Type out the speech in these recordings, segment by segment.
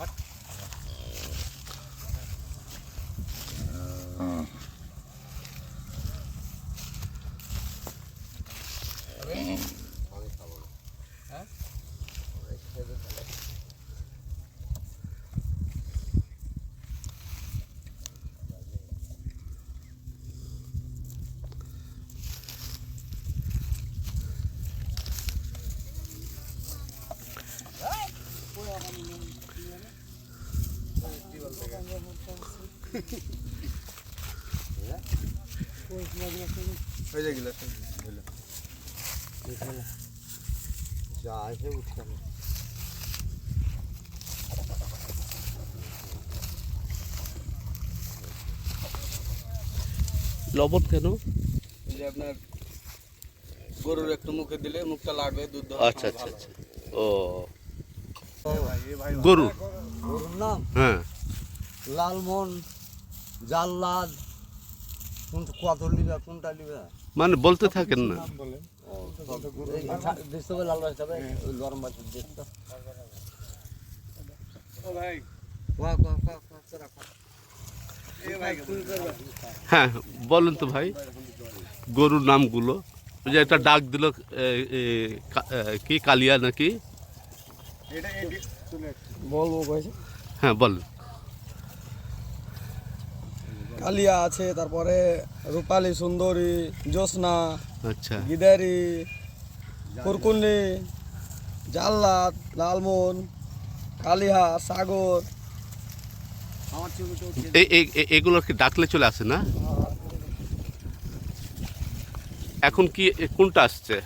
Bak. যা আছে লবণ কেন? যে আপনার গরুর একটু মুখে দিলে মুখটা লাগবে দুধ আচ্ছা আচ্ছা আচ্ছা। ও। গরুর? গরুর নাম? হ্যাঁ। লালমোহন জাল্লাদ কোনটা কত লিবে কোনটা লিবে? মানে বলতে থাকেন না। হ্যাঁ বলুন তো ভাই। গরুর নামগুলো। ওই যে একটা ডাক দিল কা- কালিয়া নাকি? হ্যাঁ বলেন। কালিয়া আছে তারপরে রূপালী সুন্দরী জ্যোৎস্না আচ্ছা। গিদারি কুরকুন্নি জাল্লাদ লালমোহন কালিহা সাগর। এই এই- এই- এগুলো কি ডাকলে চলে আসে না? এখন কি এ, কোনটা আসছে?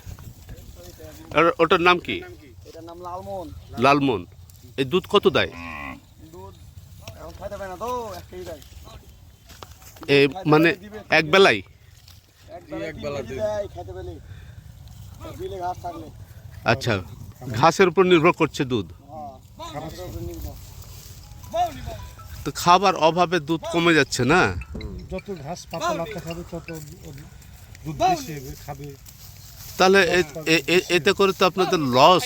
ওটার নাম কি? লালমোহন। এই দুধ কত দেয়? দুধ এখন খাইতে পারে না তো একটাই দেয়। এ মানে এক বেলাই? আচ্ছা ঘাসের উপর নির্ভর করছে দুধ। তো খাবার অভাবে দুধ কমে যাচ্ছে না? যত ঘাস পাতা লাতা খাবে তত দুধ বেশি খাবে। তাহলে এতে করে তো আপনাদের লস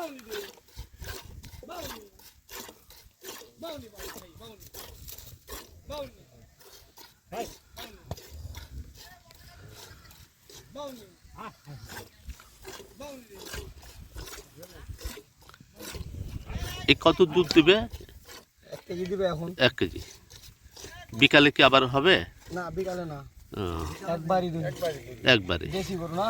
নাম এই কত দুধ দিবে? এক কেজি দিবে এখন। এক কেজি। বিকালে কি আবার হবে? না বিকালে না। একবারই দিবে একবারে দেশি গরু না?